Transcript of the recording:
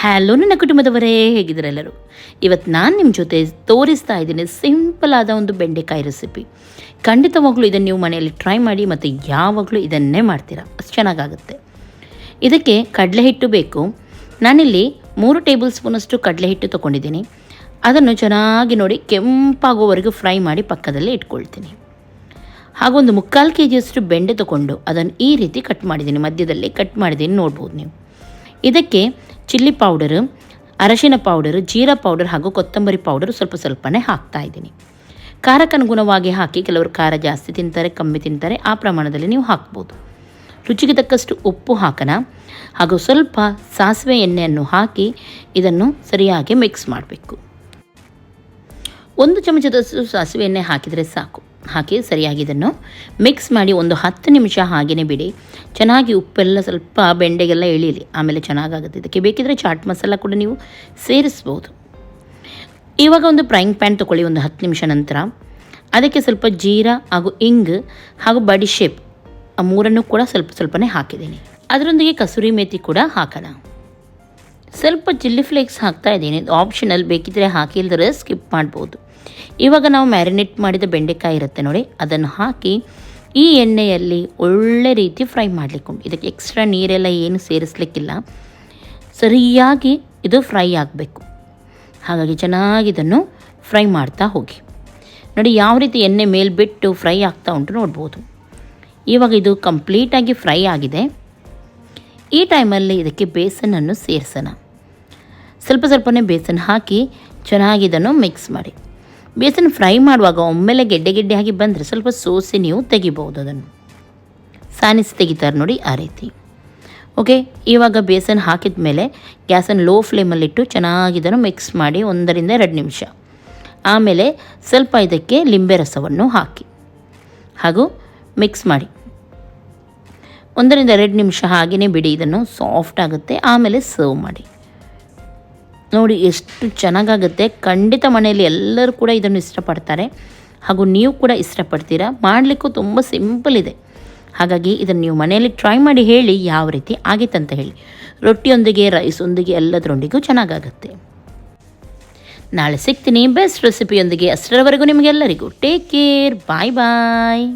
Hello ನನ್ನ ಕುಟುಂಬದವರೇ ಹೇಗಿದ್ದೀರೆಲ್ಲರೂ ಇವತ್ತು ನಾನು ನಿಮ್ಮ ಜೊತೆ ತೋರಿಸ್ತಾ ಇದ್ದೀನಿ ಸಿಂಪಲ್ ಆದ ಒಂದು ಬೆಂಡೆಕಾಯಿ ರೆಸಿಪಿ ಖಂಡಿತವಾಗ್ಲೂ ಇದನ್ನು ನೀವು ಮನೆಯಲ್ಲಿ ಟ್ರೈ ಮಾಡಿ ಮತ್ತು ಯಾವಾಗಲೂ ಇದನ್ನೇ ಮಾಡ್ತೀರಾ. ಅಷ್ಟು ಚೆನ್ನಾಗಾಗುತ್ತೆ. ಇದಕ್ಕೆ ಕಡಲೆ ಹಿಟ್ಟು ಬೇಕು. ನಾನಿಲ್ಲಿ ಮೂರು ಟೇಬಲ್ ಸ್ಪೂನಷ್ಟು ಕಡಲೆ ಹಿಟ್ಟು ತೊಗೊಂಡಿದ್ದೀನಿ. ಅದನ್ನು ಚೆನ್ನಾಗಿ ನೋಡಿ ಕೆಂಪಾಗೋವರೆಗೂ ಫ್ರೈ ಮಾಡಿ ಪಕ್ಕದಲ್ಲಿ ಇಟ್ಕೊಳ್ತೀನಿ. ಹಾಗೊಂದು ಮುಕ್ಕಾಲು ಕೆ ಜಿಯಷ್ಟು ಬೆಂಡೆ ತಗೊಂಡು ಅದನ್ನು ಈ ರೀತಿ ಕಟ್ ಮಾಡಿದ್ದೀನಿ. ಮಧ್ಯದಲ್ಲಿ ಕಟ್ ಮಾಡಿದ್ದೀನಿ, ನೋಡ್ಬೋದು ನೀವು. ಇದಕ್ಕೆ ಚಿಲ್ಲಿ ಪೌಡರು, ಅರಶಿನ ಪೌಡರು, ಜೀರಾ ಪೌಡರ್ ಹಾಗೂ ಕೊತ್ತಂಬರಿ ಪೌಡರ್ ಸ್ವಲ್ಪ ಸ್ವಲ್ಪನೇ ಹಾಕ್ತಾ ಇದ್ದೀನಿ. ಖಾರಕ್ಕನುಗುಣವಾಗಿ ಹಾಕಿ ಕೆಲವರು ಖಾರ ಜಾಸ್ತಿ ತಿಂತಾರೆ, ಕಮ್ಮಿ ತಿಂತಾರೆ, ಆ ಪ್ರಮಾಣದಲ್ಲಿ ನೀವು ಹಾಕ್ಬೋದು. ರುಚಿಗೆ ತಕ್ಕಷ್ಟು ಉಪ್ಪು ಹಾಕೋಣ ಹಾಗೂ ಸ್ವಲ್ಪ ಸಾಸಿವೆ ಎಣ್ಣೆಯನ್ನು ಹಾಕಿ ಇದನ್ನು ಸರಿಯಾಗಿ ಮಿಕ್ಸ್ ಮಾಡಬೇಕು. ಒಂದು ಚಮಚದಷ್ಟು ಸಾಸಿವೆ ಎಣ್ಣೆ ಹಾಕಿದರೆ ಸಾಕು. ಹಾಕಿ ಸರಿಯಾಗಿ ಇದನ್ನು ಮಿಕ್ಸ್ ಮಾಡಿ ಒಂದು ಹತ್ತು ನಿಮಿಷ ಹಾಗೆಯೇ ಬಿಡಿ. ಚೆನ್ನಾಗಿ ಉಪ್ಪೆಲ್ಲ ಸ್ವಲ್ಪ ಬೆಂಡೆಗೆಲ್ಲ ಎಳೀಲಿ, ಆಮೇಲೆ ಚೆನ್ನಾಗಾಗುತ್ತೆ. ಇದಕ್ಕೆ ಬೇಕಿದ್ರೆ ಚಾಟ್ ಮಸಾಲ ಕೂಡ ನೀವು ಸೇರಿಸ್ಬೋದು. ಇವಾಗ ಒಂದು ಫ್ರೈಂಗ್ ಪ್ಯಾನ್ ತೊಗೊಳ್ಳಿ ಒಂದು ಹತ್ತು ನಿಮಿಷ ನಂತರ. ಅದಕ್ಕೆ ಸ್ವಲ್ಪ ಜೀರಾ ಹಾಗೂ ಇಂಗ್ ಹಾಗೂ ಬಡಿ ಶೇಪ್ ಆ ಮೂರನ್ನು ಕೂಡ ಸ್ವಲ್ಪ ಸ್ವಲ್ಪನೇ ಹಾಕಿದ್ದೀನಿ. ಅದರೊಂದಿಗೆ ಕಸೂರಿ ಮೇತಿ ಕೂಡ ಹಾಕೋಣ. ಸ್ವಲ್ಪ ಚಿಲ್ಲಿ ಫ್ಲೇಕ್ಸ್ ಹಾಕ್ತಾ ಇದ್ದೀನಿ. ಆಪ್ಷನಲ್ ಬೇಕಿದ್ರೆ ಹಾಕಿ ಇಲ್ದರೆ ಸ್ಕಿಪ್ ಮಾಡ್ಬೋದು. ಇವಾಗ ನಾವು ಮ್ಯಾರಿನೇಟ್ ಮಾಡಿದ ಬೆಂಡೆಕಾಯಿ ಇರುತ್ತೆ ನೋಡಿ, ಅದನ್ನು ಹಾಕಿ ಈ ಎಣ್ಣೆಯಲ್ಲಿ ಒಳ್ಳೆ ರೀತಿ ಫ್ರೈ ಮಾಡಲಿಕ್ಕೆ ಇದಕ್ಕೆ ಎಕ್ಸ್ಟ್ರಾ ನೀರೆಲ್ಲ ಏನು ಸೇರಿಸ್ಲಿಕ್ಕಿಲ್ಲ. ಸರಿಯಾಗಿ ಇದು ಫ್ರೈ ಆಗಬೇಕು. ಹಾಗಾಗಿ ಚೆನ್ನಾಗಿ ಇದನ್ನು ಫ್ರೈ ಮಾಡ್ತಾ ಹೋಗಿ. ನೋಡಿ, ಯಾವ ರೀತಿ ಎಣ್ಣೆ ಮೇಲೆ ಬಿಟ್ಟು ಫ್ರೈ ಆಗ್ತಾ ಉಂಟು ನೋಡ್ಬೋದು. ಇವಾಗ ಇದು ಕಂಪ್ಲೀಟಾಗಿ ಫ್ರೈ ಆಗಿದೆ. ಈ ಟೈಮಲ್ಲಿ ಇದಕ್ಕೆ ಬೇಸನನ್ನು ಸೇರಿಸೋಣ. ಸ್ವಲ್ಪ ಸ್ವಲ್ಪನೇ ಬೇಸನ್ ಹಾಕಿ ಚೆನ್ನಾಗಿ ಇದನ್ನು ಮಿಕ್ಸ್ ಮಾಡಿ. ಬೇಸನ್ ಫ್ರೈ ಮಾಡುವಾಗ ಒಮ್ಮೆಲೆ ಗೆಡ್ಡೆ ಗೆಡ್ಡೆ ಆಗಿ ಬಂದರೆ ಸ್ವಲ್ಪ ಸೋಸಿ ನೀವು ತೆಗಿಬೋದು ಅದನ್ನು. ಸಾನಿಸಿ ತೆಗಿತಾರೆ ನೋಡಿ ಆ ರೀತಿ. ಓಕೆ ಇವಾಗ ಬೇಸನ್ ಹಾಕಿದ ಮೇಲೆ ಗ್ಯಾಸನ್ನು ಲೋ ಫ್ಲೇಮಲ್ಲಿಟ್ಟು ಚೆನ್ನಾಗಿ ಇದನ್ನು ಮಿಕ್ಸ್ ಮಾಡಿ ಒಂದರಿಂದ ಎರಡು ನಿಮಿಷ. ಆಮೇಲೆ ಸ್ವಲ್ಪ ಇದಕ್ಕೆ ಲಿಂಬೆ ರಸವನ್ನು ಹಾಕಿ. ಹಾಗೂ ಮಿಕ್ಸ್ ಮಾಡಿ. ಒಂದರಿಂದ ಎರಡು ನಿಮಿಷ ಹಾಗೆಯೇ ಬಿಡಿ, ಇದನ್ನು ಸಾಫ್ಟ್ ಆಗುತ್ತೆ, ಆಮೇಲೆ ಸರ್ವ್ ಮಾಡಿ. ನೋಡಿ ಎಷ್ಟು ಚೆನ್ನಾಗಾಗುತ್ತೆ. ಖಂಡಿತ ಮನೆಯಲ್ಲಿ ಎಲ್ಲರೂ ಕೂಡ ಇದನ್ನು ಇಷ್ಟಪಡ್ತಾರೆ. ಹಾಗೂ ನೀವು ಕೂಡ ಇಷ್ಟಪಡ್ತೀರಾ. ಮಾಡಲಿಕ್ಕೂ ತುಂಬ ಸಿಂಪಲ್ ಇದೆ. ಹಾಗಾಗಿ ಇದನ್ನು ನೀವು ಮನೆಯಲ್ಲಿ ಟ್ರೈ ಮಾಡಿ ಹೇಳಿ ಯಾವ ರೀತಿ ಆಗಿತ್ತಂತ ಹೇಳಿ. ರೊಟ್ಟಿಯೊಂದಿಗೆ, ರೈಸೊಂದಿಗೆ, ಎಲ್ಲದರೊಂದಿಗೂ ಚೆನ್ನಾಗಾಗುತ್ತೆ. ನಾಳೆ ಸಿಗ್ತೀನಿ. ಬೆಸ್ಟ್ ರೆಸಿಪಿಯೊಂದಿಗೆ ಅಷ್ಟರವರೆಗೂ ನಿಮಗೆಲ್ಲರಿಗೂ. ಟೇಕ್ ಕೇರ್ ಬಾಯ್ ಬಾಯ್